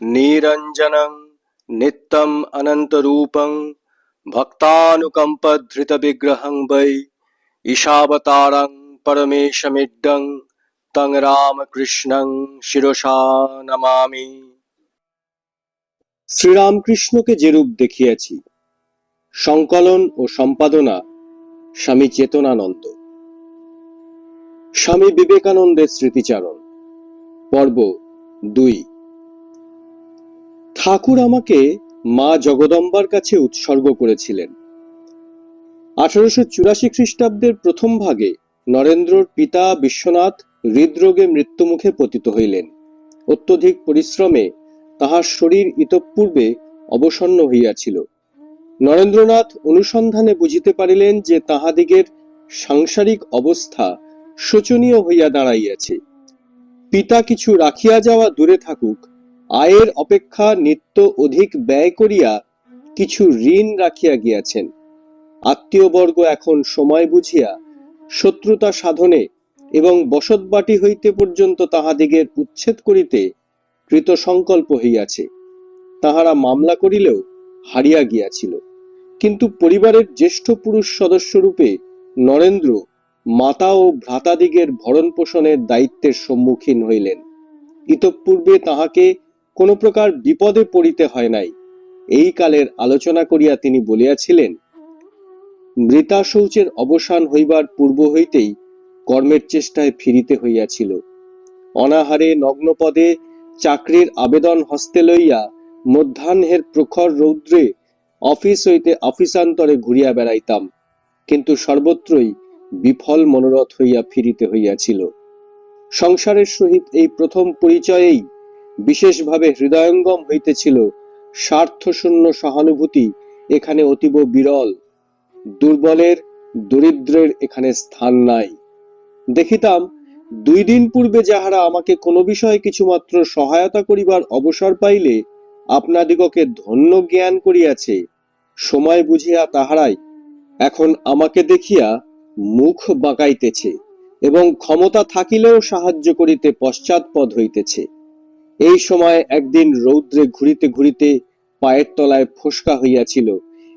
নিরঞ্জনং নিত্যম অনন্তরূপং ভক্তানুকম্পধৃতবিগ্রহং বৈ ঈশাবতারং পরমেশমিড্ডং তং রামকৃষ্ণং শিরসা নমামি শ্রীরামকৃষ্ণকে যেরূপ দেখিয়াছি, সংকলন ও সম্পাদনা স্বামী চেতনানন্দ। স্বামী বিবেকানন্দের স্মৃতিচারণ, পর্ব দুই। ঠাকুর আমাকে মা জগদম্বার কাছে উৎসর্গ করেছিলেন। আঠারোশো চুরাশি খ্রিস্টাব্দের প্রথম ভাগে নরেন্দ্রর পিতা বিশ্বনাথ হৃদরোগে মৃত্যুমুখে পতিত হইলেন। অত্যধিক পরিশ্রমে তাহার শরীর ইতঃপূর্বে অবসন্ন হইয়াছিল। নরেন্দ্রনাথ অনুসন্ধানে বুঝিতে পারিলেন যে তাহাদিগের সাংসারিক অবস্থা শোচনীয় হইয়া দাঁড়াইয়াছে। পিতা কিছু রাখিয়া যাওয়া দূরে থাকুক আয়ের অপেক্ষা নিত্য অধিক ব্যয় করিয়া কিছু ঋণ রাখিয়া গিয়াছেন। আত্মীয়বর্গ এখন সময় বুঝিয়া শত্রুতা সাধনে এবং বসতবাটি হইতে পর্যন্ত তাহাদিগের উচ্ছেদ করিতে কৃত সংকল্প হইয়াছে। তাহারা মামলা করিলেও হারিয়া গিয়াছিল। কিন্তু পরিবারের জ্যেষ্ঠ পুরুষ সদস্যরূপে নরেন্দ্র মাতা ও ভ্রাতাদিগের ভরণ পোষণের দায়িত্বের সম্মুখীন হইলেন। ইতঃপূর্বে তাহাকে কোন প্রকার বিপদে পড়িতে হয় নাই। এই কালের আলোচনা করিয়া তিনি বলিয়াছিলেন মৃতা শৌচের অবসান হইবার পূর্ব হইতেই কর্মের চেষ্টায় ফিরিতে হইয়াছিল। অনাহারে নগ্নপদে চাকরির আবেদন হস্তে লইয়া মধ্যাহ্নের প্রখর রৌদ্রে অফিস হইতে অফিসান্তরে ঘুরিয়া বেড়াইতাম, কিন্তু সর্বত্রই বিফল মনোরথ হইয়া ফিরিতে হইয়াছিল। সংসারের সহিত এই প্রথম পরিচয়েই বিশেষভাবে হৃদয়ঙ্গম হইতেছিল স্বার্থশূন্য সহানুভূতি এখানে অতীব বিরল। দুর্বলের, দরিদ্রের এখানে স্থান নাই। দেখিতাম, দুই দিন পূর্বে যাহারা আমাকে কোনো বিষয়ে কিছুমাত্র সহায়তা করিবার অবসর পাইলে আপনাদিগকে ধন্য জ্ঞান করিয়াছে। সময় বুঝিয়া তাহারাই এখন আমাকে দেখিয়া মুখ বাঁকাইতেছে এবং ক্ষমতা থাকিলেও সাহায্য করিতে পশ্চাৎপদ হইতেছে। এই সময় একদিন রৌদ্রে ঘুরিতে ঘুরিতে পায়ের তলায় ফোসকা হইয়াছিল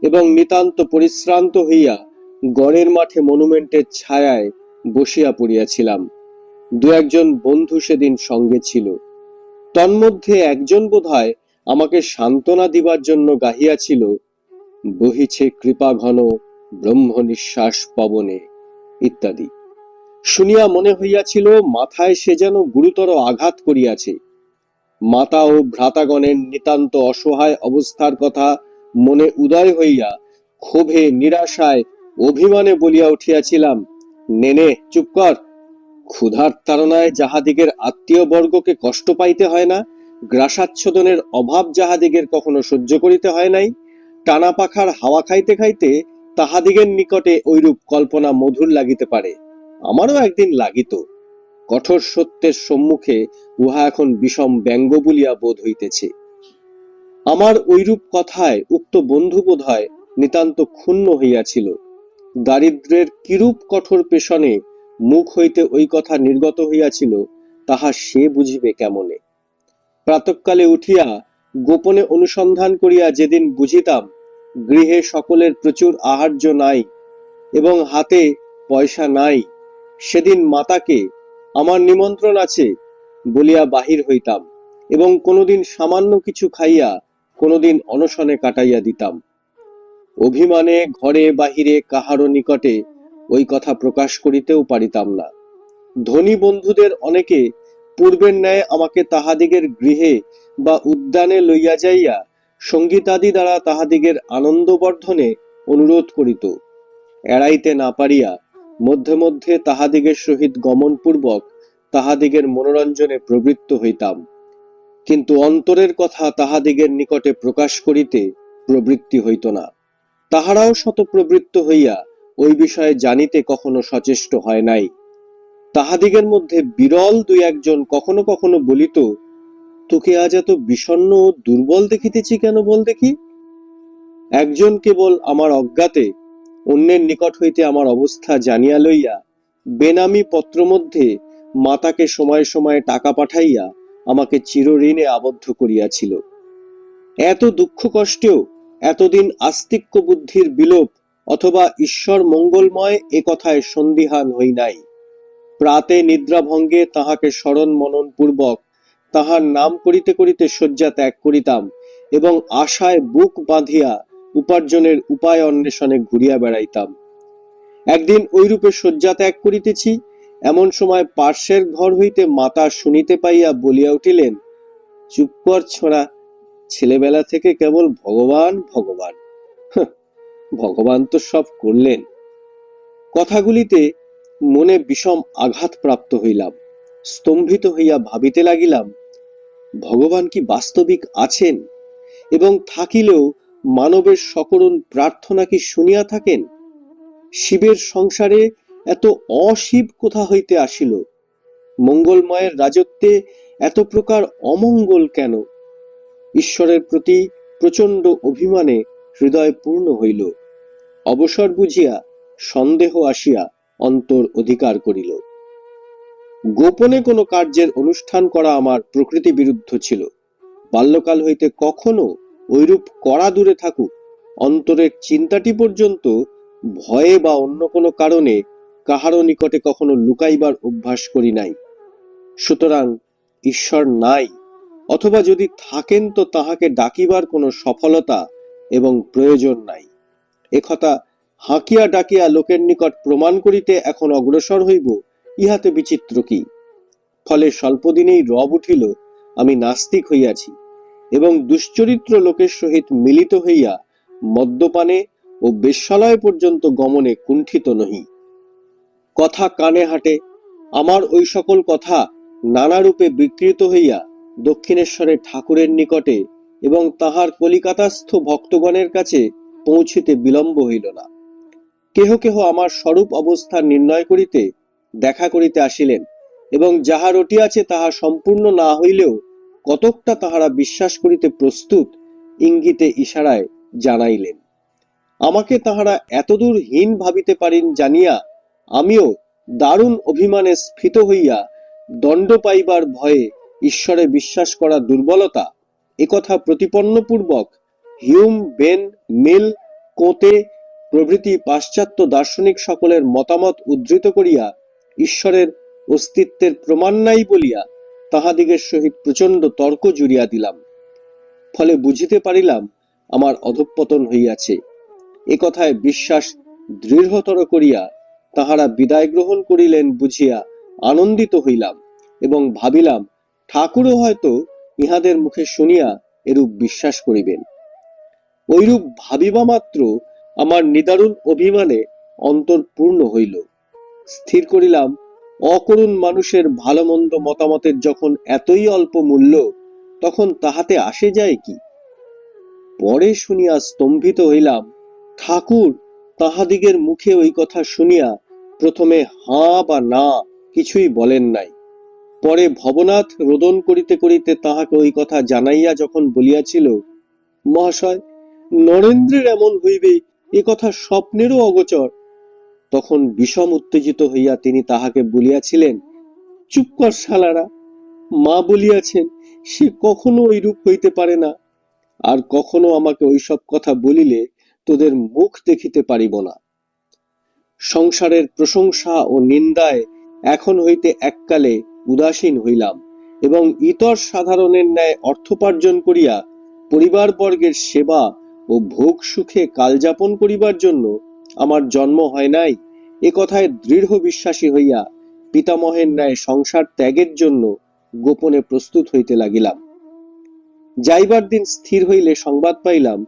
এবং নিতান্ত পরিশ্রান্ত হইয়া গড়ের মাঠে মনুমেন্টের ছায়ায় বসিয়া পড়িয়াছিলাম। দু একজন বন্ধু সেদিন সঙ্গে ছিল। তন্মধ্যে একজন বোধহয় আমাকে সান্ত্বনা দিবার জন্য গাহিয়াছিল, বহিছে কৃপা ঘন ব্রহ্ম নিঃশ্বাস পবনে, ইত্যাদি। শুনিয়া মনে হইয়াছিল মাথায় সে যেন গুরুতর আঘাত করিয়াছে। মাতা ও ভ্রাতাগণের নিতান্ত অসহায় অবস্থার কথা মনে উদয় হইয়া ক্ষোভে, নিরাশায়, অভিমানে বলিয়া উঠিয়াছিলাম, নেনে, চুপ কর। ক্ষুধার তাড়নায় যাহাদিগের আত্মীয় বর্গকে কষ্ট পাইতে হয় না, গ্রাসাচ্ছদনের অভাব যাহাদিগের কখনো সহ্য করিতে হয় নাই, টানা পাখার হাওয়া খাইতে খাইতে তাহাদিগের নিকটে ঐরূপ কল্পনা মধুর লাগিতে পারে। আমারও একদিন লাগিত। কঠোর সত্যের সম্মুখে উহা এখন বিষম ব্যঙ্গ বলিয়া বোধ হইতেছে। আমার ঐরূপ কথায় উক্ত বন্ধু বোধ হয় নিতান্ত ক্ষুণ্ণ হইয়াছিল। দারিদ্রের কিরূপ কঠোর পেশনে মুখ হইতে ওই কথা নির্গত হইয়াছিল, তাহা সে বুঝিবে কেমনে? প্রাতকালে উঠিয়া গোপনে অনুসন্ধান করিয়া যেদিন বুঝিতাম, গৃহে সকলের প্রচুর আহার্য নাই এবং হাতে পয়সা নাই, সেদিন মাতাকে আমার নিমন্ত্রণ আছে, বলিয়া বাহির হইতাম এবং কোনোদিন সামান্য কিছু খাইয়া কোনোদিন অনশনে কাটাইয়া দিতাম। অভিমানে ঘরে বাহিরে কাহারও নিকটে ওই কথা প্রকাশ করিতেও পারিতাম না। ধনী বন্ধুদের অনেকে পূর্বের ন্যায় আমাকে তাহাদিগের গৃহে বা উদ্যানে লইয়া যাইয়া সঙ্গীতাদি দ্বারা তাহাদিগের আনন্দবর্ধনে অনুরোধ করিত। এড়াইতে না পারিয়া মধ্যে মধ্যে তাহাদিগের সহিত গমনপূর্বক তাহাদিগের মনোরঞ্জনে প্রবৃত্ত হইতাম। কিন্তু অন্তরের কথা তাহাদিগের নিকটে প্রকাশ করিতে প্রবৃত্তি হইত না। তাহারাও শতপ্রবৃত্ত হইয়া ওই বিষয়ে জানিতে কখনো সচেষ্ট হয় নাই। তাহাদিগের মধ্যে বিরল দুই একজন কখনো কখনো বলিত, তোকে আজ এত বিষণ্ণ ও দুর্বল দেখিতেছি কেন বল দেখি? একজন কেবল আমার অজ্ঞাতে অন্যের নিকট হইতে আমার অবস্থা জানিয়া লইয়া বেনামি পত্র মধ্যে মাতাকে সময়ে সময়ে টাকা পাঠাইয়া আমাকে চিরঋণে আবদ্ধ করিয়াছিল। এত দুঃখ কষ্টেও এতদিন আস্তিক্য বুদ্ধির বিলোপ অথবা ঈশ্বর মঙ্গলময় এ কথায় সন্দিহান হই নাই। প্রাতে নিদ্রাভঙ্গে তাহাকে স্মরণ মনন পূর্বক তাহার নাম করিতে করিতে শয্যা ত্যাগ করিতাম এবং আশায় বুক বাঁধিয়া উপার্জনের উপায় অন্বেষণে ঘুরিয়া বেড়াইতাম। একদিন ঐরূপে শয্যা ত্যাগ করিতেছি, এমন সময় পার্শ্বের ঘর হইতে মাতা শুনিতে পাইয়া বলিয়া উঠিলেন, চুপ কর ছোড়া, ছেলেবেলা থেকে কেবল ভগবান ভগবান। ভগবান তো সব করলেন। কথাগুলিতে মনে বিষম আঘাত প্রাপ্ত হইলাম, স্তম্ভিত হইয়া ভাবিতে লাগিলাম, ভগবান কি বাস্তবিক আছেন? এবং থাকিলেও মানবের সকরুণ প্রার্থনা কি শুনিয়া থাকেন? শিবের সংসারে এত অশিব কোথা হইতে আসিল। মঙ্গলময়ের রাজত্বে এত প্রকার অমঙ্গল কেন? ঈশ্বরের প্রতি প্রচণ্ড অভিমানে হৃদয় পূর্ণ হইল। অবসর বুঝিয়া সন্দেহ আসিয়া অন্তর অধিকার করিল। গোপনে কোনো কার্যের অনুষ্ঠান করা আমার প্রকৃতি বিরুদ্ধ ছিল। বাল্যকাল হইতে কখনো ঐরূপ করা দূরে থাকুক। অন্তরের চিন্তাটি পর্যন্ত ভয়ে বা অন্য কোনো কারণে কাহারও নিকটে কখনো লুকাইবার অভ্যাস করি নাই। সুতরাং ঈশ্বর নাই, অথবা যদি থাকেন তো তাহাকে ডাকিবার কোনো সফলতা এবং প্রয়োজন নাই। একথা হাঁকিয়া ডাকিয়া লোকের নিকট প্রমাণ করিতে এখন অগ্রসর হইব, ইহাতে বিচিত্র কি? ফলে স্বল্পদিনেই রব উঠিল, আমি নাস্তিক হইয়াছি। এবং দুশ্চরিত্র লোকের সহিত মিলিত হইয়া মদ্যপানে ও বেশ্যালয় পর্যন্ত গমনে কুণ্ঠিত নহি। কথা কানে হাটে, আমার ওই সকল কথা নানা রূপে বিকৃত হইয়া দক্ষিণেশ্বরের ঠাকুরের নিকটে এবং তাহার কলিকাতাস্থ ভক্তগণের কাছে পৌঁছিতে বিলম্ব হইল না। কেহ কেহ আমার স্বরূপ অবস্থা নির্ণয় করিতে, দেখা করিতে আসিলেন এবং যাহা রটিয়াছে তাহা সম্পূর্ণ না হইলেও কতকটা তাহারা বিশ্বাস করিতে প্রস্তুত, ইঙ্গিতে ইশারায় জানাইলেন, আমাকে তাহারা এতদূর হীন ভাবিতে পারেন জানিয়া আমিও দারুণ অভিমানে স্ফীত হইয়া দণ্ড পাইবার ভয়ে ঈশ্বরে বিশ্বাস করা দুর্বলতা একথা প্রতিপন্নপূর্বক হিউম বেন মিল কোতে প্রভৃতি পাশ্চাত্য দার্শনিক সকলের মতামত উদ্ধৃত করিয়া ঈশ্বরের অস্তিত্বের প্রমাণ নাই বলিয়া তাহাদিগের সহিত প্রচণ্ড তর্ক জুড়িয়া দিলাম। ফলে বুঝিতে পারিলাম, আমার অধঃপতন হইয়াছে। এ কথায় বিশ্বাস দৃঢ়তর করিয়া তাহারা বিদায় গ্রহণ করিলেন বুঝিয়া আনন্দিত হইলাম এবং ভাবিলাম, ঠাকুরও হয়তো ইহাদের মুখে শুনিয়া এরূপ বিশ্বাস করিবেন। ঐরূপ ভাবিবা মাত্র আমার নিদারুণ অভিমানে অন্তর পূর্ণ হইল। স্থির করিলাম অকরুণ মানুষের ভালো মন্দ মতামতের যখন এতই অল্প মূল্য, তখন তাহাতে আসে যায় কি? পরে শুনিয়া স্তম্ভিত হইলাম, ঠাকুর তাহাদিগের মুখে ওই কথা শুনিয়া প্রথমে হাঁ বা না কিছুই বলেন নাই। পরে ভবনাথ রোদন করিতে করিতে তাহাকে ওই কথা জানাইয়া যখন বলিয়াছিল, মহাশয়, নরেন্দ্রের এমন হইবে, এ কথা স্বপ্নেরও অগোচর তখন বিষম উত্তেজিত হইয়া তিনি তাহাকে বলিয়াছিলেন, চুপ কর শালারা। মা বলিয়াছেন, সে কখনো ওইরূপ হইতে পারে না। আর কখনো আমাকে ওইসব কথা বলিলে তোদের মুখ দেখিতে পারিব না। সংসারের প্রশংসা ও নিন্দায় এখন হইতে এককালে উদাসীন হইলাম এবং ইতর সাধারণের ন্যায় অর্থোপার্জন করিয়া পরিবারবর্গের সেবা ও ভোগ সুখে কালযাপন করিবার জন্য আমার জন্ম হয় নাই, এ কথায় দৃঢ় বিশ্বাসী হইয়া পিতামহের ন্যায় সংসার ত্যাগের জন্য গোপনে প্রস্তুত হইতে লাগিলাম। যাইবার দিন স্থির হইলে সংবাদ পাইলাম,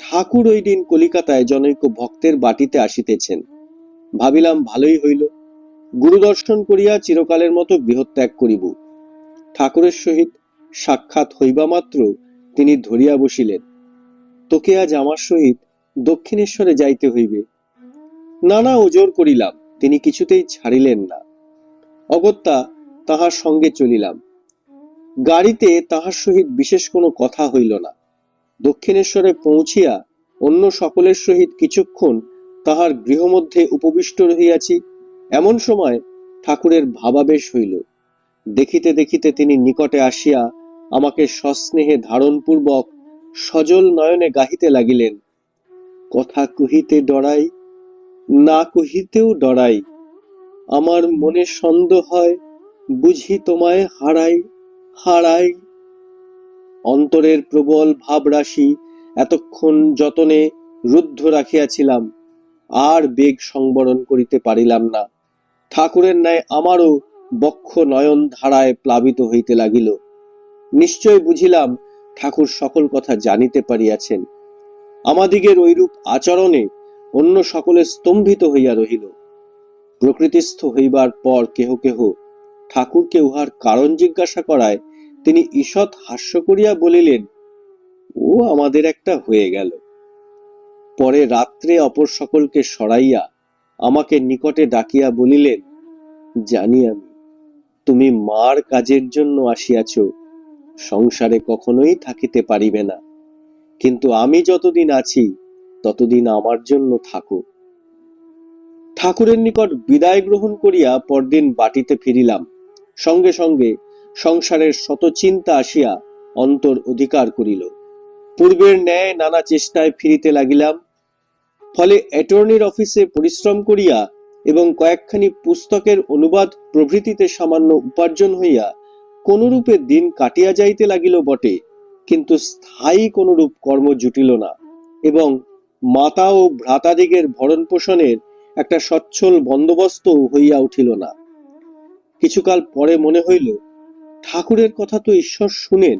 ঠাকুর ওই দিন কলিকাতায় জনৈক ভক্তের বাটিতে আসিতেছেন। ভাবিলাম, ভালোই হইল। গুরুদর্শন করিয়া চিরকালের মতো গৃহত্যাগ করিব। ঠাকুরের সহিত সাক্ষাৎ হইবা মাত্র তিনি ধরিয়া বসিলেন। তোকে আজ আমার সহিত দক্ষিণেশ্বরে যাইতে হইবে। নানা ওজোর করিলাম, তিনি কিছুতেই ছাড়িলেন না। অগত্যা তাহার সঙ্গে চলিলাম। গাড়িতে তাহার সহিত বিশেষ কোনো কথা হইল না। দক্ষিণেশ্বরে পৌঁছিয়া অন্য সকলের সহিত কিছুক্ষণ তাহার গৃহমধ্যে উপবিষ্ট রহিয়াছি, এমন সময় ঠাকুরের ভাবাবেশ হইল। দেখিতে দেখিতে তিনি নিকটে আসিয়া আমাকে সস্নেহে ধারণপূর্বক সজল নয়নে গাহিতে লাগিলেন। কথা কহিতে ডরাই না কহিতেও ডরাই। আমার মনে সন্দেহ হয়, বুঝি তোমায় হারাই হারাই। অন্তরের প্রবল ভাবরাশি এতক্ষণ যতনে রুদ্ধ রাখিয়াছিলাম, আর বেগ সংবরণ করিতে পারিলাম না। ঠাকুরের ন্যায় আমারও বক্ষ নয়ন ধারায় প্লাবিত হইতে লাগিল। নিশ্চয় বুঝিলাম ঠাকুর সকল কথা জানিতে পারিয়াছেন। আমাদিগের ঐরূপ আচরণে অন্য সকলে স্তম্ভিত হইয়া রহিল। প্রকৃতিস্থ হইবার পর কেহ কেহ ঠাকুরকে উহার কারণ জিজ্ঞাসা করায়, তিনি ঈষৎ হাস্য করিয়া বলিলেন, ও, আমাদের একটা হয়ে গেল। পরে রাত্রে অপর সকলকে সরাইয়া আমাকে নিকটে ডাকিয়া বলিলেন, জানি আমি, তুমি মার কাজের জন্য আসিয়াছ, সংসারে কখনোই থাকিতে পারিবে না। কিন্তু আমি যতদিন আছি ততদিন আমার জন্য থাকো। ঠাকুরের নিকট বিদায় গ্রহণ করিয়া পরদিন বাটিতে ফিরিলাম। সঙ্গে সঙ্গে সংসারের শত চিন্তা আসিয়া অন্তর অধিকার করিল। পূর্বের ন্যায় নানা চেষ্টায় ফিরিতে লাগিলাম। ফলে অ্যাটর্নির অফিসে পরিশ্রম করিয়া এবং কয়েকখানি পুস্তকের অনুবাদ প্রভৃতিতে সামান্য উপার্জন হইয়া কোনরূপে দিন কাটিয়া যাইতে লাগিল বটে, কিন্তু স্থায়ী কোনরূপ কর্ম জুটিল না এবং মাতা ও ভ্রাতাদিগের ভরণ পোষণের একটা সচ্ছল বন্দোবস্ত হইয়া উঠিল না। কিছুকাল পরে মনে হইল, ঠাকুরের কথা তো ঈশ্বর শুনেন,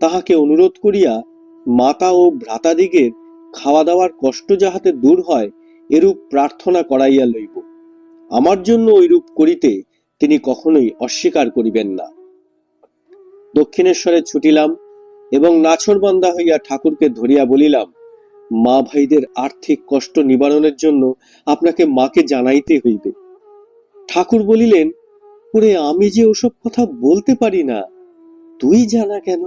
তাহাকে অনুরোধ করিয়া মাতা ও ভ্রাতাদিগের খাওয়া দাওয়ার কষ্ট যাহাতে দূর হয়, এরূপ প্রার্থনা করাইয়া লইব। আমার জন্য ঐরূপ করিতে তিনি কখনোই অস্বীকার করিবেন না। দক্ষিণেশ্বরে ছুটিলাম এবং নাছরবান্দা হইয়া ঠাকুরকে ধরিয়া বলিলাম মা ভাইদের আর্থিক কষ্ট নিবারণের জন্য আপনাকে মাকে জানাইতে হইবে। ঠাকুর বলিলেন, ওরে, আমি যে ওসব কথা বলতে পারি না, তুই জানা কেন?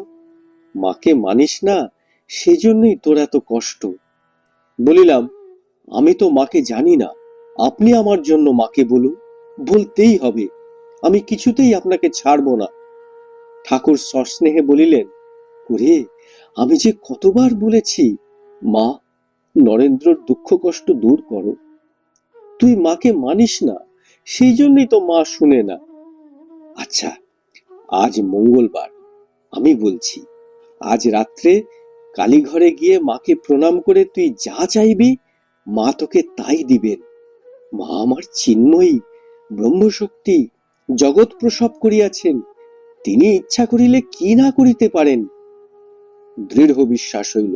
মাকে মানিস না, সেজন্যই তোর এত কষ্ট। বলিলাম, আমি তো মাকে জানি না, আপনি আমার জন্য মাকে বলুন, বলতেই হবে, আমি কিছুতেই আপনাকে ছাড়ব না। ঠাকুর সস্নেহে বলিলেন, ওরে, আমি যে কতবার বলেছি মা, নরেন্দ্রর দুঃখ কষ্ট দূর করো। তুই মাকে মানিস না, সেই জন্যই তো মা শুনে না। আচ্ছা আজ মঙ্গলবার, আমি বলছি, আজ রাত্রে কালীঘরে গিয়ে মাকে প্রণাম করে তুই যা চাইবি, মা তোকে তাই দিবেন। মা আমার চিন্ময়ী, ব্রহ্মশক্তি জগৎ প্রসব করিয়াছেন, তিনি ইচ্ছা করিলে কি না করিতে পারেন? দৃঢ় বিশ্বাস হইল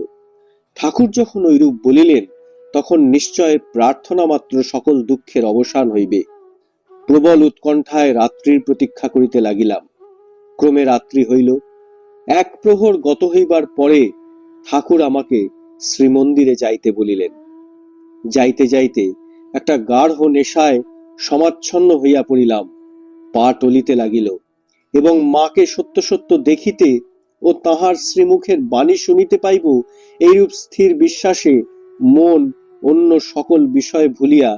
ঠাকুর যখন ঐরূপ বলিলেন, তখন নিশ্চয় প্রার্থনা মাত্র সকল দুঃখের অবসান হইবে। প্রবল উৎকণ্ঠায় রাত্রির প্রতীক্ষা করিতে লাগিলাম। ক্রমে রাত্রি হইল। এক প্রহর গত হইবার পরে ঠাকুর আমাকে শ্রীমন্দিরে যাইতে বলিলেন। যাইতে যাইতে একটা গাঢ় নেশায় সমাচ্ছন্ন হইয়া পড়িলাম। পা টলিতে লাগিল এবং মাকে সত্য সত্য দেখিতে ও তাহার শ্রীমুখের বাণী শুনিতে পাইব, এইরূপ স্থির বিশ্বাসে মন অন্য সকল বিষয় ভুলিয়া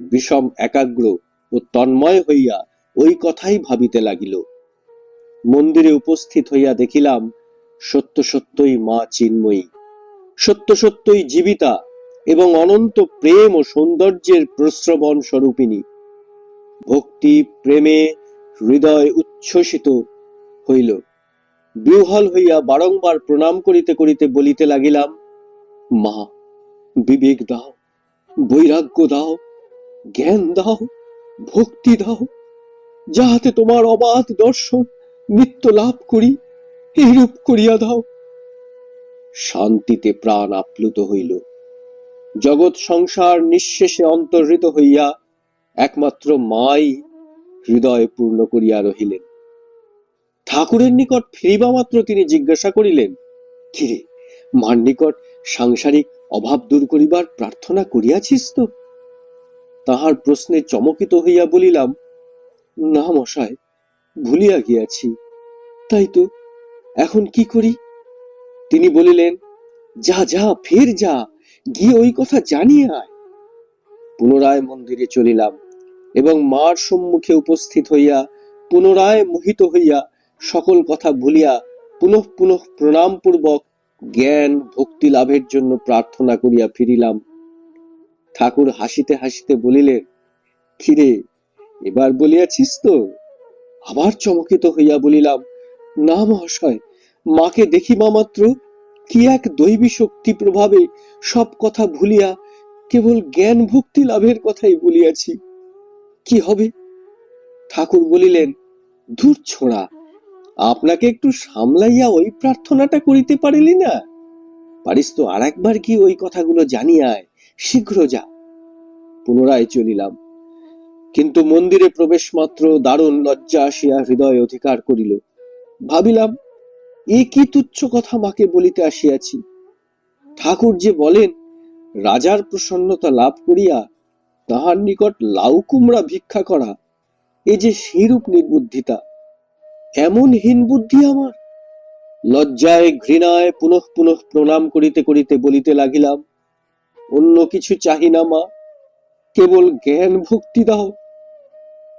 বিষম একাগ্র ও তন্ময় হইয়া ওই কথাই ভাবিতে লাগিল। মন্দিরে উপস্থিত হইয়া দেখিলাম, সত্য সত্যই মা চিন্ময়ী। সত্য সত্যই জীবিতা এবং অনন্ত প্রেম ও সৌন্দর্যের প্রশ্রবণ স্বরূপিনী ভক্তি, প্রেমে হৃদয় উচ্ছ্বসিত হইল। বিহ্বল হইয়া বারংবার প্রণাম করিতে করিতে বলিতে লাগিলাম, মা, বিবেক দাও, বৈরাগ্য দাও, জ্ঞান দাও, ভক্তি দাও, যাহাতে তোমার অবাধ দর্শন নিত্য লাভ করি, এইরূপ করিয়া দাও। শান্তিতে প্রাণ আপ্লুত হইল। জগৎ সংসার নিঃশেষে অন্তর্হিত হইয়া একমাত্র মাই হৃদয় পূর্ণ করিয়া রহিলেন। ঠাকুরের নিকট ফিরিবা মাত্র তিনি জিজ্ঞাসা করিলেন, কিরে, মার নিকট সাংসারিক অভাব দূর করিবার প্রার্থনা করিয়াছিস তো? তাহার প্রশ্নে চমকিত হইয়া বলিলাম, না মশাই ভুলিয়া গিয়াছি। তাই তো, এখন কি করি? তিনি বলিলেন, যা যা, ফের যা, গিয়ে ওই কথা জানিয়ে আয়। পুনরায় মন্দিরে চলিলাম এবং মার সম্মুখে উপস্থিত হইয়া পুনরায় মোহিত হইয়া সকল কথা ভুলিয়া পুনঃ পুনঃ প্রণাম পূর্বক জ্ঞান, ভক্তি লাভের জন্য প্রার্থনা করিয়া ফিরিলাম। ঠাকুর হাসিতে হাসিতে বলিলেন, কিরে, এবার বলিয়াছিস তো? আবার চমকিত হইয়া বলিলাম, না মহাশয়, মাকে দেখিবা মাত্র কি এক দৈবী শক্তি প্রভাবে সব কথা ভুলিয়া কেবল জ্ঞান, ভক্তি লাভের কথাই বলিয়াছি। কি হবে? ঠাকুর বলিলেন দূর ছোড়া আপনাকে একটু সামলাইয়া ওই প্রার্থনাটা করিতে পারিলি না? পারিস তো আর একবার কি ওই কথাগুলো জানিয়ায় শীঘ্র যা। পুনরায় চলিলাম। কিন্তু মন্দিরে প্রবেশ মাত্র দারুণ লজ্জা আসিয়া হৃদয় অধিকার করিল। ভাবিলাম, এ কি তুচ্ছ কথা মাকে বলিতে আসিয়াছি? ঠাকুর যে বলেন, রাজার প্রসন্নতা লাভ করিয়া তাহার নিকট লাউ কুমড়া ভিক্ষা করা, এ যে সেইরূপ নির্বুদ্ধিতা। এমন হীন বুদ্ধি আমার। লজ্জায়, ঘৃণায় পুনঃ পুনঃ প্রণাম করিতে করিতে বলিতে লাগিলাম, অন্য কিছু চাহি না মা, কেবল জ্ঞান ভক্তি দাও।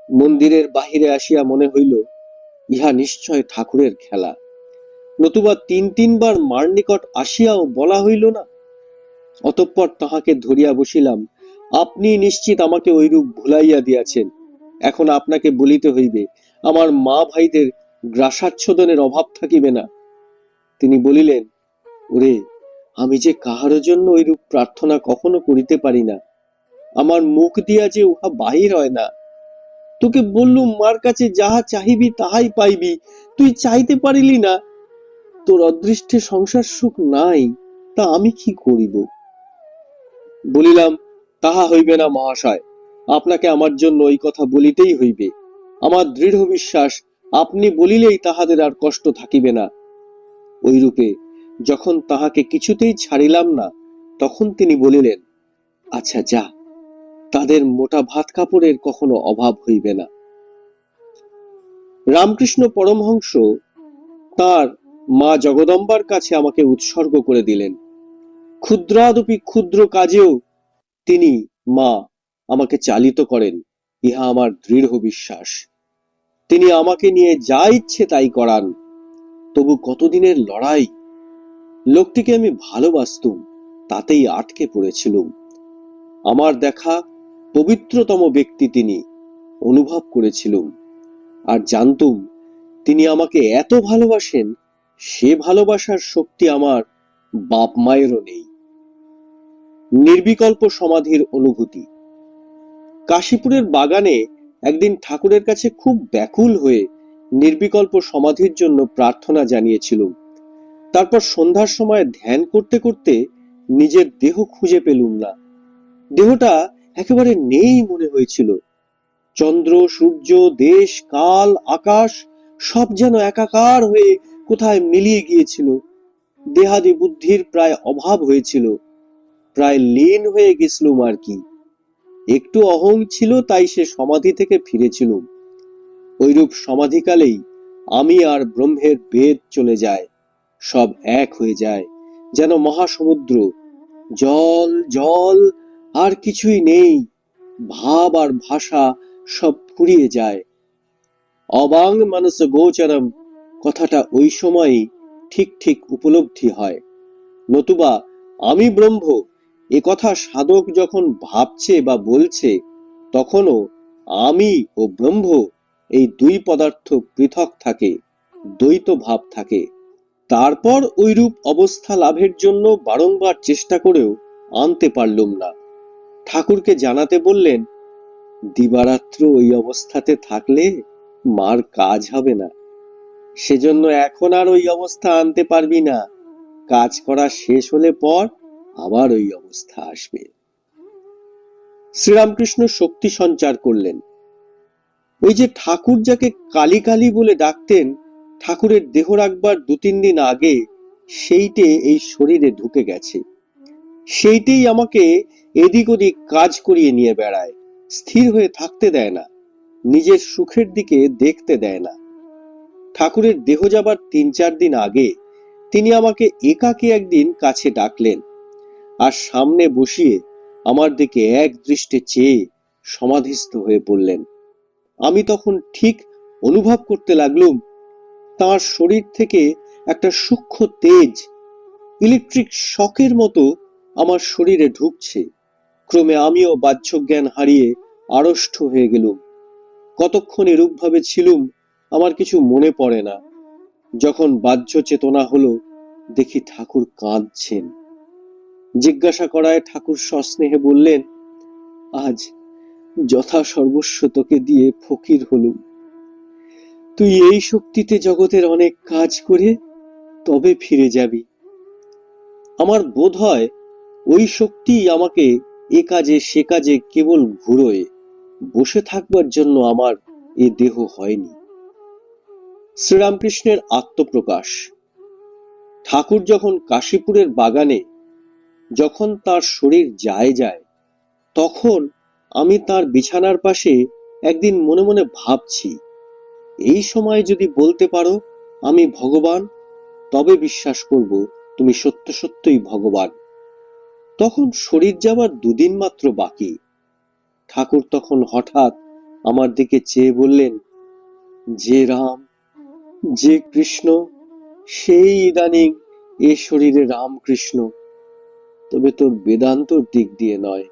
মন্দিরের বাহিরে আসিয়া মনে হইল, ইহা নিশ্চয় ঠাকুরের খেলা। নতুবা তিন তিনবার মার নিকট আসিয়াও বলা হইল না। অতঃপর তাহাকে ধরিয়া বসিলাম, আপনি নিশ্চিত আমাকে ঐরূপ ভুলাইয়া দিয়াছেন, এখন আপনাকে বলিতে হইবে আমার মা ভাইদের গ্রাসাচ্ছদনের অভাব থাকিবে না। তিনি বলিলেন, ওরে, আমি যে কাহারও জন্য ওইরূপ প্রার্থনা কখনো করিতে পারি না। আমার মুখ দিয়া যে উহা বাহির হয় না। তোকে বললুম, মার কাছে যাহা চাহিবি তাহাই পাইবি, তুই চাইতে পারিলি না। তোর অদৃষ্টে সংসার সুখ নাই, তা আমি কি করিব? বলিলাম, তাহা হইবে না মহাশয়, আপনাকে আমার জন্য ওই কথা বলিতেই হইবে। আমার দৃঢ় বিশ্বাস, আপনি বলিলেই তাহাদের আর কষ্ট থাকিবে না। ওইরূপে যখন তাহাকে কিছুতেই ছাড়িলাম না, তখন তিনি বলিলেন আচ্ছা যা, তাদের মোটা ভাত কাপড়ের কখনো অভাব হইবে না। রামকৃষ্ণ পরমহংস তার মা জগদম্বার কাছে আমাকে উৎসর্গ করে দিলেন। ক্ষুদ্রাদপি ক্ষুদ্র কাজেও তিনি মা আমাকে চালিত করেন, ইহা আমার দৃঢ় বিশ্বাস। তিনি আমাকে নিয়ে যা ইচ্ছে তাই করান। তবু কতদিনের লড়াই? লোকটিকে আমি ভালোবাসতুম, তাতেই আটকে পড়েছিলুম। আমার দেখা পবিত্রতম ব্যক্তি তিনি, অনুভব করেছিলুম। আর জানতুম, তিনি আমাকে এত ভালোবাসেন, সে ভালোবাসার শক্তি আমার বাপ মায়েরও নেই। নির্বিকল্প সমাধির অনুভূতি। কাশীপুরের বাগানে একদিন ঠাকুরের কাছে খুব ব্যাকুল হয়ে নির্বিকল্প সমাধির জন্য প্রার্থনা জানিয়েছিল তারপর সন্ধ্যার সময় ধ্যান করতে করতে নিজের দেহ খুঁজে পেলুম না। দেহটা একেবারে নেই মনে হয়েছিল। চন্দ্র, সূর্য, দেশ, কাল, আকাশ সব যেন একাকার হয়ে কোথায় মিলিয়ে গিয়েছিল। দেহাদি বুদ্ধির প্রায় অভাব হয়েছিল। প্রায় লীন হয়ে গেছিলুম আর কি। একটু অহং ছিল, তাই সে সমাধি থেকে ফিরেছিল। ওইরূপ সমাধিকালেই আমি আর ব্রহ্মের বেদ চলে যায়, সব এক হয়ে যায়, যেন মহাসমুদ্র। জল জল, আর কিছুই নেই, ভাব আর ভাষা সব ফুরিয়ে যায়। অবাং মানুষ গোচরম, কথাটা ওই সময়ই ঠিক ঠিক উপলব্ধি হয়। নতুবা আমি ব্রহ্ম কথা সাধক যখন ভাবছে বা বলছে, তখনও আমি ও ব্রহ্ম এই দুই পদার্থ পৃথক থাকে দ্বৈত ভাব থাকে। তারপর ওইরূপ অবস্থা লাভের জন্য বারংবার চেষ্টা করেও আনতে পারলুম না। ঠাকুরকে জানাতে বললেন, দিবারাত্র ওই অবস্থাতে থাকলে মার কাজ হবে না। সেজন্য এখন আর ওই অবস্থা আনতে পারবি না। কাজ করা শেষ হলে পর আবার ওই অবস্থা আসবে। শ্রীরামকৃষ্ণ শক্তি সঞ্চার করলেন। ওই যে ঠাকুর যাকে কালী কালী বলে ডাকতেন, ঠাকুরের দেহ রাখবার দু তিন দিন আগে সেইটে এই শরীরে ঢুকে গেছে। সেইটেই আমাকে এদিক ওদিক কাজ করিয়ে নিয়ে বেড়ায়। স্থির হয়ে থাকতে দেয় না, নিজের সুখের দিকে দেখতে দেয় না। ঠাকুরের দেহ যাবার তিন চার দিন আগে তিনি আমাকে একাকে একদিন কাছে ডাকলেন। আর সামনে বসিয়ে আমার দিকে এক দৃষ্টে চেয়ে সমাধিস্থ হয়ে পড়লেন। আমি তখন ঠিক অনুভব করতে লাগলুম, তার শরীর থেকে একটা সূক্ষ্ম তেজ, ইলেকট্রিক শকের মতো আমার শরীরে ঢুকছে। ক্রমে আমিও বাহ্য জ্ঞান হারিয়ে আড়ষ্ট হয়ে গেলুম। কতক্ষণ এরূপভাবে ছিলুম আমার কিছু মনে পড়ে না। যখন বাহ্য চেতনা হলো, দেখি ঠাকুর কাঁদছেন। জিজ্ঞাসা করায় ঠাকুর সস্নেহে বললেন, আজ যথা সর্বস্ব তোকে দিয়ে ফকির হলুম। তুই এই শক্তিতে জগতের অনেক কাজ করে তবে ফিরে যাবি। আমার বোধ হয় ওই শক্তি আমাকে এ কাজে সে কাজে কেবল ঘুরোয়, বসে থাকবার জন্য আমার এ দেহ হয়নি। শ্রীরামকৃষ্ণের আত্মপ্রকাশ। ঠাকুর যখন কাশীপুরের বাগানে যখন তার শরীর যায় যায়, তখন আমি তার বিছানার পাশে একদিন মনে মনে ভাবছি, এই সময় যদি বলতে পারো আমি ভগবান, তবে বিশ্বাস করব তুমি সত্য সত্যই ভগবান। তখন শরীর যাবার দুদিন মাত্র বাকি। ঠাকুর তখন হঠাৎ আমার দিকে চেয়ে বললেন, যে রাম, যে কৃষ্ণ, সেই ইদানিং এ শরীরে রামকৃষ্ণ তবে তোর বেদান্তর দিক দিয়ে নয়।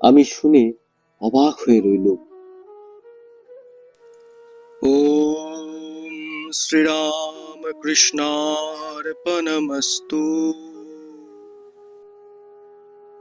আমি শুনে অবাক হয়ে রইলুম। ও শ্রীরাম কৃষ্ণার্পণমস্তু